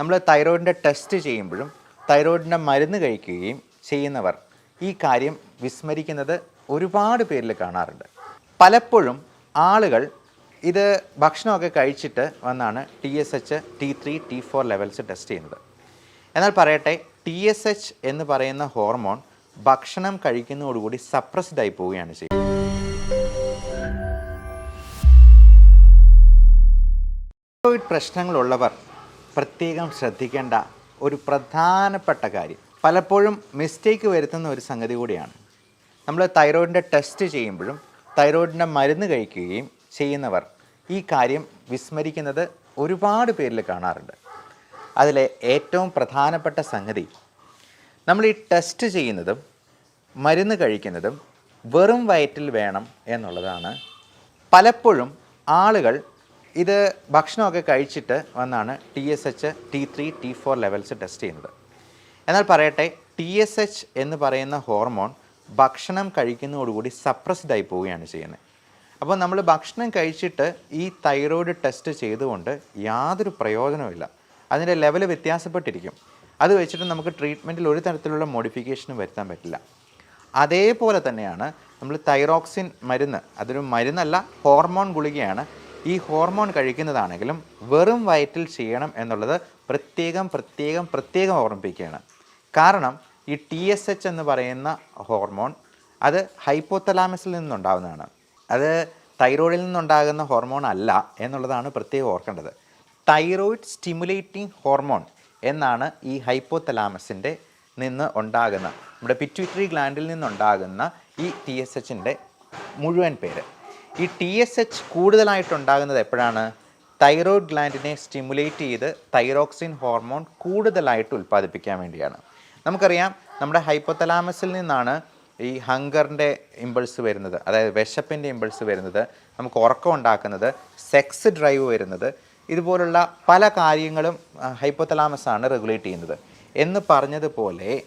നമ്മൾ തൈറോയിഡിന്റെ ടെസ്റ്റ് ചെയ്യുമ്പോഴും തൈറോയിഡിന്റെ മരുന്ന് കഴിക്കുകയും ചെയ്യുന്നവർ ഈ കാര്യം വിസ്മരിക്കുന്നത് ഒരുപാട് പേരിൽ കാണാറുണ്ട്. പലപ്പോഴും ആളുകൾ ഇത് ഭക്ഷണമൊക്കെ കഴിച്ചിട്ട് വന്നാണ് T S H T three T four levels test ചെയ്യുന്നത്. എന്നാൽ പറയട്ടെ ടി എസ് എച്ച് എന്ന് പറയുന്ന ഹോർമോൺ ഭക്ഷണം കഴിക്കുന്നതോടുകൂടി സപ്രസ്ഡ് ആയി പോവുകയാണ് ചെയ്യുന്നത്. പ്രശ്നങ്ങളുള്ളവർ പ്രത്യേകം ശ്രദ്ധിക്കേണ്ട ഒരു പ്രധാനപ്പെട്ട കാര്യം. പലപ്പോഴും മിസ്റ്റേക്ക് വരുത്തുന്ന ഒരു സംഗതി കൂടിയാണ്. നമ്മൾ തൈറോയിഡിന്റെ ടെസ്റ്റ് ചെയ്യുമ്പോഴും തൈറോയിഡിന്റെ മരുന്ന് കഴിക്കുകയും ചെയ്യുന്നവർ ഈ കാര്യം വിസ്മരിക്കുന്നത് ഒരുപാട് പേരിൽ കാണാറുണ്ട്. അതിലെ ഏറ്റവും പ്രധാനപ്പെട്ട സംഗതി നമ്മൾ ഈ ടെസ്റ്റ് ചെയ്യുന്നതും മരുന്ന് കഴിക്കുന്നതും വെറും വയറ്റിൽ വേണം എന്നുള്ളതാണ്. പലപ്പോഴും ആളുകൾ ഇത് ഭക്ഷണമൊക്കെ കഴിച്ചിട്ട് വന്നാണ് T S H T three T four levels test ചെയ്യുന്നത്. എന്നാൽ പറയട്ടെ ടി എസ് എച്ച് എന്ന് പറയുന്ന ഹോർമോൺ ഭക്ഷണം കഴിക്കുന്നതോടുകൂടി സപ്രസ്ഡായി പോവുകയാണ് ചെയ്യുന്നത്. അപ്പോൾ നമ്മൾ ഭക്ഷണം കഴിച്ചിട്ട് ഈ തൈറോയ്ഡ് ടെസ്റ്റ് ചെയ്തുകൊണ്ട് യാതൊരു പ്രയോജനവുമില്ല. അതിന്റെ ലെവൽ വ്യത്യാസപ്പെട്ടിരിക്കും. അത് വെച്ചിട്ട് നമുക്ക് ട്രീറ്റ്മെന്റിൽ ഒരു തരത്തിലുള്ള മോഡിഫിക്കേഷനും വരുത്താൻ പറ്റില്ല. അതേപോലെ തന്നെയാണ് നമ്മൾ തൈറോക്സിൻ മരുന്ന് അതൊരു മരുന്നല്ല ഹോർമോൺ ഗുളികയാണ് ഈ ഹോർമോൺ കഴിക്കുന്നതാണെങ്കിലും വെറും വയറ്റിൽ ചെയ്യണം എന്നുള്ളത് പ്രത്യേകം പ്രത്യേകം പ്രത്യേകം ഓർമ്മിപ്പിക്കുകയാണ്. കാരണം ഈ ടി എസ് എച്ച് എന്ന് പറയുന്ന ഹോർമോൺ അത് ഹൈപ്പോത്തലാമസിൽ നിന്നുണ്ടാകുന്നതാണ് അത് തൈറോയിഡിൽ നിന്നുണ്ടാകുന്ന ഹോർമോൺ അല്ല എന്നുള്ളതാണ് പ്രത്യേകം ഓർക്കേണ്ടത്. തൈറോയിഡ് സ്റ്റിമുലേറ്റിംഗ് ഹോർമോൺ എന്നാണ് ഈ ഹൈപ്പോത്തലാമസിന്റെ നിന്ന് ഉണ്ടാകുന്ന നമ്മുടെ പിറ്റ്യൂട്ടറി ഗ്ലാൻഡിൽ നിന്നുണ്ടാകുന്ന ഈ ടി എസ് എച്ചിന്റെ മുഴുവൻ പേര്. ഈ ടി എസ് എച്ച് കൂടുതലായിട്ടുണ്ടാകുന്നത് എപ്പോഴാണ്? തൈറോയ്ഡ് ഗ്ലാൻഡിനെ സ്റ്റിമുലേറ്റ് ചെയ്ത് തൈറോക്സിൻ ഹോർമോൺ കൂടുതലായിട്ട് ഉൽപ്പാദിപ്പിക്കാൻ വേണ്ടിയാണ്. നമുക്കറിയാം നമ്മുടെ ഹൈപ്പോതലാമസിൽ നിന്നാണ് ഈ ഹങ്കറിന്റെ ഇമ്പൾസ് വരുന്നത്. അതായത് വിശപ്പിന്റെ ഇമ്പൾസ് വരുന്നത്. നമുക്ക് ഉറക്കം ഉണ്ടാക്കുന്നത് സെക്സ് ഡ്രൈവ് വരുന്നത്. ഇതുപോലുള്ള പല കാര്യങ്ങളും ഹൈപ്പോതലാമസാണ് റെഗുലേറ്റ് ചെയ്യുന്നത്. എന്ന് പറഞ്ഞതുപോലെ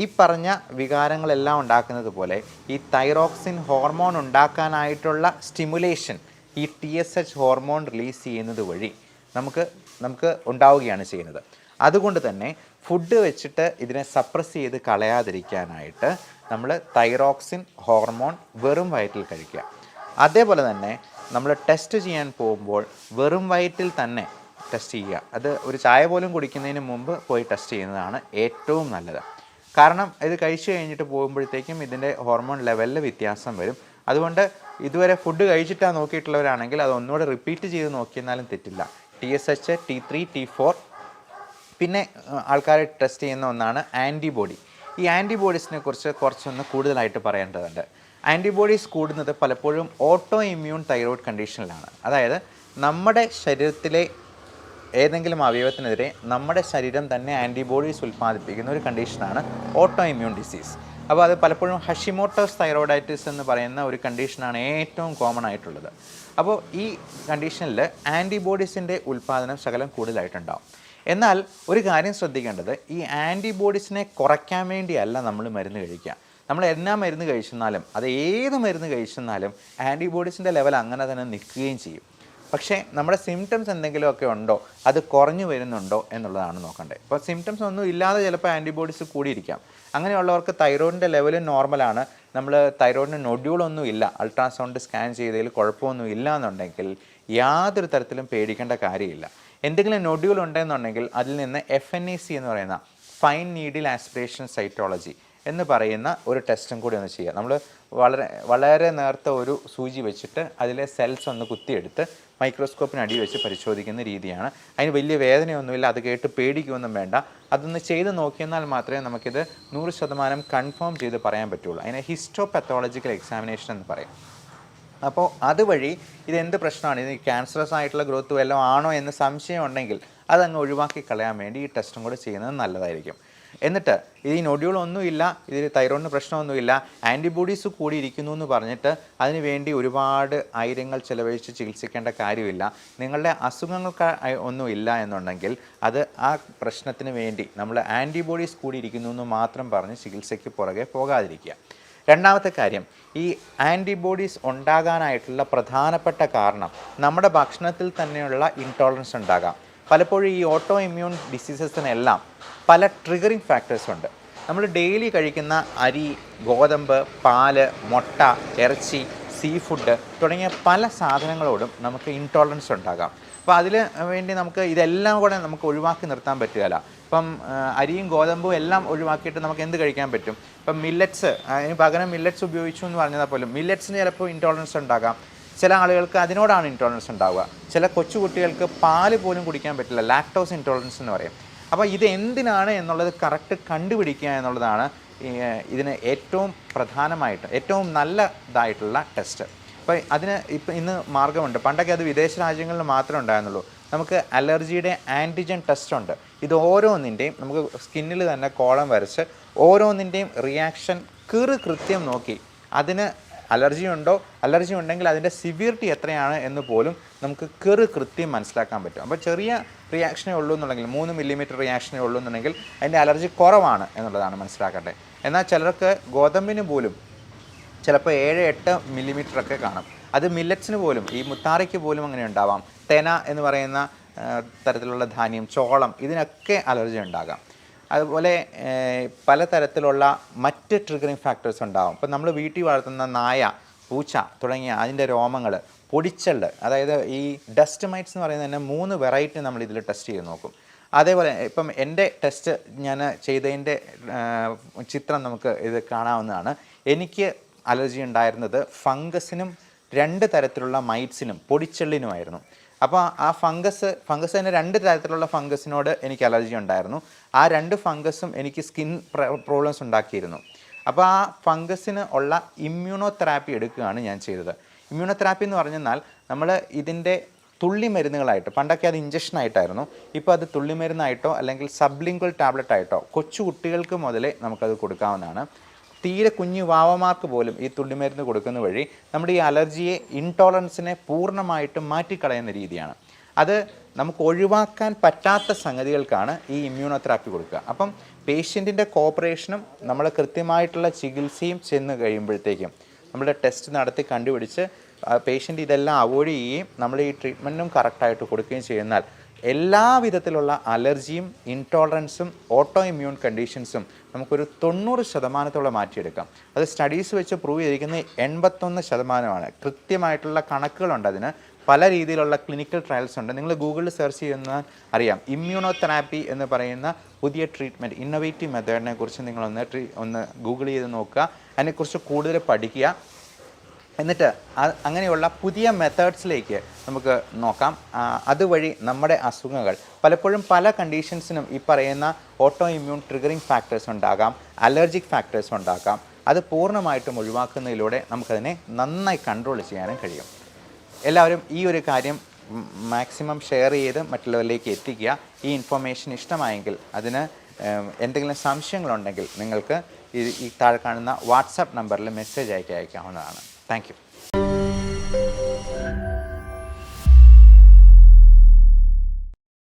ഈ പറഞ്ഞ വികാരങ്ങളെല്ലാം ഉണ്ടാക്കുന്നത് പോലെ ഈ തൈറോക്സിൻ ഹോർമോൺ ഉണ്ടാക്കാനായിട്ടുള്ള സ്റ്റിമുലേഷൻ ഈ T S H hormone release ചെയ്യുന്നത് വഴി നമുക്ക് നമുക്ക് ഉണ്ടാവുകയാണ് ചെയ്യുന്നത്. അതുകൊണ്ട് തന്നെ ഫുഡ് വെച്ചിട്ട് ഇതിനെ സപ്രസ് ചെയ്ത് കളയാതിരിക്കാനായിട്ട് നമ്മൾ തൈറോക്സിൻ ഹോർമോൺ വെറും വയറ്റിൽ കഴിക്കുക. അതേപോലെ തന്നെ നമ്മൾ ടെസ്റ്റ് ചെയ്യാൻ പോകുമ്പോൾ വെറും വയറ്റിൽ തന്നെ ടെസ്റ്റ് ചെയ്യുക. അത് ഒരു ചായ പോലും കുടിക്കുന്നതിന് മുമ്പ് പോയി ടെസ്റ്റ് ചെയ്യുന്നതാണ് ഏറ്റവും നല്ലത്. കാരണം ഇത് കഴിച്ചു കഴിഞ്ഞിട്ട് പോകുമ്പോഴത്തേക്കും ഇതിന്റെ ഹോർമോൺ ലെവലിൽ വ്യത്യാസം വരും. അതുകൊണ്ട് ഇതുവരെ ഫുഡ് കഴിച്ചിട്ടാണ് നോക്കിയിട്ടുള്ളവരാണെങ്കിൽ അത് ഒന്നുകൂടെ റിപ്പീറ്റ് ചെയ്ത് നോക്കിയെന്നാലും തെറ്റില്ല. T S H T three T four പിന്നെ ആൾക്കാരെ ടെസ്റ്റ് ചെയ്യുന്ന ഒന്നാണ് ആന്റിബോഡി ഈ ആന്റിബോഡീസിനെ കുറിച്ച് കുറച്ചൊന്ന് കൂടുതലായിട്ട് പറയേണ്ടതുണ്ട്. ആന്റിബോഡീസ് കൂടുന്നത് പലപ്പോഴും ഓട്ടോ ഇമ്മ്യൂൺ തൈറോയ്ഡ് കണ്ടീഷനിലാണ് അതായത് നമ്മുടെ ശരീരത്തിലെ ഏതെങ്കിലും അവയവത്തിനെതിരെ നമ്മുടെ ശരീരം തന്നെ ആന്റിബോഡീസ് ഉൽപ്പാദിപ്പിക്കുന്ന ഒരു കണ്ടീഷനാണ് ഓട്ടോ ഇമ്മ്യൂൺ ഡിസീസ് അപ്പോൾ അത് പലപ്പോഴും ഹഷിമോട്ടോസ് തൈറോയിഡൈറ്റിസ് എന്ന് പറയുന്ന ഒരു കണ്ടീഷനാണ് ഏറ്റവും കോമൺ ആയിട്ടുള്ളത്. അപ്പോൾ ഈ കണ്ടീഷനിൽ ആന്റിബോഡീസിന്റെ ഉൽപ്പാദനം ശകലം കൂടുതലായിട്ടുണ്ടാവും. എന്നാൽ ഒരു കാര്യം ശ്രദ്ധിക്കേണ്ടത് ഈ ആന്റിബോഡീസിനെ കുറയ്ക്കാൻ വേണ്ടിയല്ല നമ്മൾ മരുന്ന് കഴിക്കുക. നമ്മൾ എന്നാ മരുന്ന് കഴിച്ചെന്നാലും അത് ഏത് മരുന്ന് കഴിച്ചെന്നാലും ആന്റിബോഡീസിന്റെ ലെവൽ അങ്ങനെ തന്നെ നിൽക്കുകയും ചെയ്യും. പക്ഷേ നമ്മുടെ സിംറ്റംസ് എന്തെങ്കിലുമൊക്കെ ഉണ്ടോ? അത് കുറഞ്ഞു വരുന്നുണ്ടോ എന്നുള്ളതാണ് നോക്കേണ്ടത്. ഇപ്പോൾ സിംറ്റംസ് ഒന്നും ഇല്ലാതെ ചിലപ്പോൾ ആന്റിബോഡീസ് കൂടിയിരിക്കാം. അങ്ങനെയുള്ളവർക്ക് തൈറോയിഡിന്റെ ലെവൽ നോർമലാണ് നമ്മൾ തൈറോയിഡിന് നൊഡ്യൂളൊന്നും ഇല്ല അൾട്രാസൗണ്ട് സ്കാൻ ചെയ്തതിൽ കുഴപ്പമൊന്നും ഇല്ല എന്നുണ്ടെങ്കിൽ യാതൊരു തരത്തിലും പേടിക്കേണ്ട കാര്യമില്ല. എന്തെങ്കിലും നൊഡ്യൂൾ ഉണ്ടെന്നുണ്ടെങ്കിൽ അതിൽ നിന്ന് എഫ് എൻ സി എന്ന് പറയുന്ന ഫൈൻ നീഡിൽ ആസ്പിറേഷൻ സൈറ്റോളജി എന്ന് പറയുന്ന ഒരു ടെസ്റ്റും കൂടി ഒന്ന് ചെയ്യുക നമ്മൾ വളരെ വളരെ നേർത്ത ഒരു സൂചി വെച്ചിട്ട് അതിലെ സെൽസ് ഒന്ന് കുത്തിയെടുത്ത് മൈക്രോസ്കോപ്പിന് അടി വെച്ച് പരിശോധിക്കുന്ന രീതിയാണ്. അതിന് വലിയ വേദനയൊന്നുമില്ല അത് കേട്ട് പേടിക്കുകയൊന്നും വേണ്ട. അതൊന്ന് ചെയ്ത് നോക്കിയെന്നാൽ മാത്രമേ നമുക്കിത് നൂറ് ശതമാനം കൺഫേം ചെയ്ത് പറയാൻ പറ്റുള്ളൂ. അതിനെ ഹിസ്റ്റോ പത്തോളജിക്കൽ എക്സാമിനേഷൻ എന്ന് പറയും. അപ്പോൾ അതുവഴി ഇത് എന്ത് പ്രശ്നമാണ്? ഇത് ക്യാൻസറസ് ആയിട്ടുള്ള ഗ്രോത്ത് വല്ലതും ആണോ എന്ന് സംശയം ഉണ്ടെങ്കിൽ അതങ്ങ് ഒഴിവാക്കി കളയാൻ വേണ്ടി ഈ ടെസ്റ്റും കൂടെ ചെയ്യുന്നത് നല്ലതായിരിക്കും. എന്നിട്ട് ഈ നൊഡ്യൂളൊന്നുമില്ല ഇതിൽ തൈറോയിഡിന് പ്രശ്നമൊന്നുമില്ല ആന്റിബോഡീസ് കൂടിയിരിക്കുന്നു എന്ന് പറഞ്ഞിട്ട് അതിന് വേണ്ടി ഒരുപാട് ആയിരങ്ങൾ ചിലവഴിച്ച് ചികിത്സിക്കേണ്ട കാര്യമില്ല. നിങ്ങളുടെ അസുഖങ്ങൾക്ക് ഒന്നുമില്ല ഒന്നും എന്നുണ്ടെങ്കിൽ അത് ആ പ്രശ്നത്തിന് വേണ്ടി നമ്മൾ ആന്റിബോഡീസ് കൂടിയിരിക്കുന്നു എന്ന് മാത്രം പറഞ്ഞ് ചികിത്സയ്ക്ക് പുറകെ പോകാതിരിക്കുക. രണ്ടാമത്തെ കാര്യം ഈ ആന്റിബോഡീസ് ഉണ്ടാകാനായിട്ടുള്ള പ്രധാനപ്പെട്ട കാരണം നമ്മുടെ ഭക്ഷണത്തിൽ തന്നെയുള്ള ഇൻടോളറൻസ് ഉണ്ടാകാം. പലപ്പോഴും ഈ ഓട്ടോ ഇമ്മ്യൂൺ ഡിസീസസിനെല്ലാം പല ട്രിഗറിങ് ഫാക്ടേഴ്സ് ഉണ്ട്. നമ്മൾ ഡെയിലി കഴിക്കുന്ന അരി ഗോതമ്പ് പാൽ മുട്ട ഇറച്ചി സീ ഫുഡ് തുടങ്ങിയ പല സാധനങ്ങളോടും നമുക്ക് ഇൻടോളറൻസ് ഉണ്ടാകാം. അപ്പോൾ അതിൽ വേണ്ടി നമുക്ക് ഇതെല്ലാം കൂടെ നമുക്ക് ഒഴിവാക്കി നിർത്താൻ പറ്റുകയില്ല. ഇപ്പം അരിയും ഗോതമ്പും എല്ലാം ഒഴിവാക്കിയിട്ട് നമുക്ക് എന്ത് കഴിക്കാൻ പറ്റും? ഇപ്പം മില്ലറ്റ്സ് അതിന് പകരം മില്ലറ്റ്സ് ഉപയോഗിച്ചു എന്ന് പറഞ്ഞാൽ പോലും മില്ലറ്റ്സിന് ചിലപ്പോൾ ഇൻടോളറൻസ് ഉണ്ടാകാം. ചില ആളുകൾക്ക് അതിനോടാണ് ഇൻടോളറൻസ് ഉണ്ടാവുക. ചില കൊച്ചുകുട്ടികൾക്ക് പാൽ പോലും കുടിക്കാൻ പറ്റില്ല. ലാക്ടോസ് ഇൻടോളറൻസ് എന്ന് പറയും. അപ്പോൾ ഇത് എന്തിനാണ് എന്നുള്ളത് കറക്റ്റ് കണ്ടുപിടിക്കുക എന്നുള്ളതാണ് ഇതിന് ഏറ്റവും പ്രധാനമായിട്ട് ഏറ്റവും നല്ലതായിട്ടുള്ള ടെസ്റ്റ് അപ്പോൾ അതിന് ഇപ്പം ഇന്ന് മാർഗമുണ്ട്. പണ്ടൊക്കെ അത് വിദേശ രാജ്യങ്ങളിൽ മാത്രമേ ഉണ്ടായിരുന്നുള്ളൂ. നമുക്ക് അലർജിയുടെ ആന്റിജൻ ടെസ്റ്റ് ഉണ്ട്. ഇത് ഓരോന്നിന്റെയും നമുക്ക് സ്കിന്നിൽ തന്നെ കോളം വരച്ച് ഓരോന്നിന്റെയും റിയാക്ഷൻ കീറ് കൃത്യം നോക്കി അതിന് അലർജി ഉണ്ടോ? അലർജി ഉണ്ടെങ്കിൽ അതിന്റെ സിവിയറിറ്റി എത്രയാണ് എന്ന് പോലും നമുക്ക് കെറു കൃത്യം മനസ്സിലാക്കാൻ പറ്റും. അപ്പോൾ ചെറിയ റിയാക്ഷനേ ഉള്ളൂ എന്നുണ്ടെങ്കിൽ മൂന്ന് മില്ലിമീറ്റർ റിയാക്ഷനേ ഉള്ളൂ എന്നുണ്ടെങ്കിൽ അതിന്റെ അലർജി കുറവാണ് എന്നുള്ളതാണ് മനസ്സിലാക്കട്ടെ എന്നാൽ ചിലർക്ക് ഗോതമ്പിന് പോലും ചിലപ്പോൾ ഏഴ് എട്ട് മില്ലിമീറ്ററൊക്കെ കാണും. അത് മില്ലറ്റ്സിന് പോലും ഈ മുത്താറയ്ക്ക് പോലും അങ്ങനെ ഉണ്ടാവാം. തെന എന്ന് പറയുന്ന തരത്തിലുള്ള ധാന്യം ചോളം ഇതിനൊക്കെ അലർജി ഉണ്ടാകാം. അതുപോലെ പലതരത്തിലുള്ള മറ്റ് ട്രിഗറിങ് ഫാക്ടേഴ്സ് ഉണ്ടാകും ഇപ്പം നമ്മൾ വീട്ടിൽ വളർത്തുന്ന നായ പൂച്ച തുടങ്ങിയ അതിന്റെ രോമങ്ങൾ പൊടിച്ചൽ അതായത് ഈ ഡസ്റ്റ് മൈറ്റ്സ് എന്ന് പറയുന്നത് തന്നെ മൂന്ന് വെറൈറ്റി നമ്മൾ ഇതിൽ ടെസ്റ്റ് ചെയ്ത് നോക്കും. അതേപോലെ ഇപ്പം എന്റെ ടെസ്റ്റ് ഞാൻ ചെയ്തതിന്റെ ചിത്രം നമുക്ക് ഇത് കാണാവുന്നതാണ്. എനിക്ക് അലർജി ഉണ്ടായിരുന്നത് ഫംഗസിനും രണ്ട് തരത്തിലുള്ള മൈറ്റ്സിനും പൊടിച്ചെള്ളിനുമായിരുന്നു. അപ്പോൾ ആ ഫംഗസ് ഫംഗസ് തന്നെ രണ്ട് തരത്തിലുള്ള ഫംഗസിനോട് എനിക്ക് അലർജി ഉണ്ടായിരുന്നു. ആ രണ്ട് ഫംഗസും എനിക്ക് സ്കിൻ പ്രോബ്ലംസ് ഉണ്ടാക്കിയിരുന്നു. അപ്പോൾ ആ ഫംഗസിന് ഉള്ള ഇമ്മ്യൂണോ തെറാപ്പി എടുക്കുകയാണ് ഞാൻ ചെയ്തത്. ഇമ്മ്യൂണോ തെറാപ്പി എന്ന് പറഞ്ഞാൽ നമ്മൾ ഇതിന്റെ തുള്ളി മരുന്നുകളായിട്ട് പണ്ടൊക്കെ അത് ഇഞ്ചക്ഷൻ ആയിട്ടായിരുന്നു. ഇപ്പോൾ അത് തുള്ളി മരുന്നായിട്ടോ അല്ലെങ്കിൽ സബ്ലിംഗ്വൽ ടാബ്ലറ്റ് ആയിട്ടോ കൊച്ചു കുട്ടികൾക്ക് മുതലേ നമുക്കത് കൊടുക്കാവുന്നതാണ്. തീരെ കുഞ്ഞു വാവമാർക്ക് പോലും ഈ തുള്ളിമരുന്ന് കൊടുക്കുന്ന വഴി നമ്മുടെ ഈ അലർജിയെ ഇൻടോളറൻസിനെ പൂർണമായിട്ടും മാറ്റിക്കളയുന്ന രീതിയാണ്. അത് നമുക്ക് ഒഴിവാക്കാൻ പറ്റാത്ത സംഗതികൾക്കാണ് ഈ ഇമ്മ്യൂണോതെറാപ്പി കൊടുക്കുക. അപ്പം പേഷ്യന്റിന്റെ കോപ്പറേഷനും നമ്മൾ കൃത്യമായിട്ടുള്ള ചികിത്സയും ചെന്ന് കഴിയുമ്പോഴത്തേക്കും നമ്മുടെ ടെസ്റ്റ് നടത്തി കണ്ടുപിടിച്ച് പേഷ്യന്റ് ഇതെല്ലാം അവോയ്ഡ് ചെയ്യുകയും നമ്മൾ ഈ ട്രീറ്റ്മെന്റും കറക്റ്റായിട്ട് കൊടുക്കുകയും ചെയ്യുന്നാൽ എല്ലാ വിധത്തിലുള്ള അലർജിയും ഇൻടോളറൻസും ഓട്ടോ ഇമ്മ്യൂൺ കണ്ടീഷൻസും നമുക്കൊരു തൊണ്ണൂറ് ശതമാനത്തോളം മാറ്റിയെടുക്കാം. അത് സ്റ്റഡീസ് വെച്ച് പ്രൂവ് ചെയ്തിരിക്കുന്നത് എൺപത്തൊന്ന് ശതമാനമാണ്. കൃത്യമായിട്ടുള്ള കണക്കുകളുണ്ട് അതിന്. പല രീതിയിലുള്ള ക്ലിനിക്കൽ ട്രയൽസ് ഉണ്ട്. നിങ്ങൾ ഗൂഗിളിൽ സെർച്ച് ചെയ്യുന്ന അറിയാം. ഇമ്മ്യൂണോ തെറാപ്പി എന്ന് പറയുന്ന പുതിയ ട്രീറ്റ്മെന്റ് ഇന്നോവേറ്റീവ് മെത്തേഡിനെ കുറിച്ച് നിങ്ങളൊന്ന് ട്രീ ഒന്ന് ഗൂഗിൾ ചെയ്ത് നോക്കുക. അതിനെക്കുറിച്ച് കൂടുതൽ പഠിക്കുക. എന്നിട്ട് അങ്ങനെയുള്ള പുതിയ മെത്തേഡ്സിലേക്ക് നമുക്ക് നോക്കാം. അതുവഴി നമ്മുടെ അസുഖങ്ങൾ. പലപ്പോഴും പല കണ്ടീഷൻസിനും ഈ പറയുന്ന ഓട്ടോ ഇമ്മ്യൂൺ ട്രിഗറിങ് ഫാക്ടേഴ്സ് ഉണ്ടാകാം അലർജിക് ഫാക്ടേഴ്സ് ഉണ്ടാക്കാം അത് പൂർണമായിട്ടും ഒഴിവാക്കുന്നതിലൂടെ നമുക്കതിനെ നന്നായി കൺട്രോൾ ചെയ്യാനും കഴിയും. എല്ലാവരും ഈ ഒരു കാര്യം മാക്സിമം ഷെയർ ചെയ്ത് മറ്റുള്ളവരിലേക്ക് എത്തിക്കുക. ഈ ഇൻഫർമേഷൻ ഇഷ്ടമായെങ്കിൽ അതിന് എന്തെങ്കിലും സംശയങ്ങളുണ്ടെങ്കിൽ നിങ്ങൾക്ക് ഈ താഴെ കാണുന്ന വാട്സാപ്പ് നമ്പറിൽ മെസ്സേജ് അയക്കി അയക്കാവുന്നതാണ്. Thank you.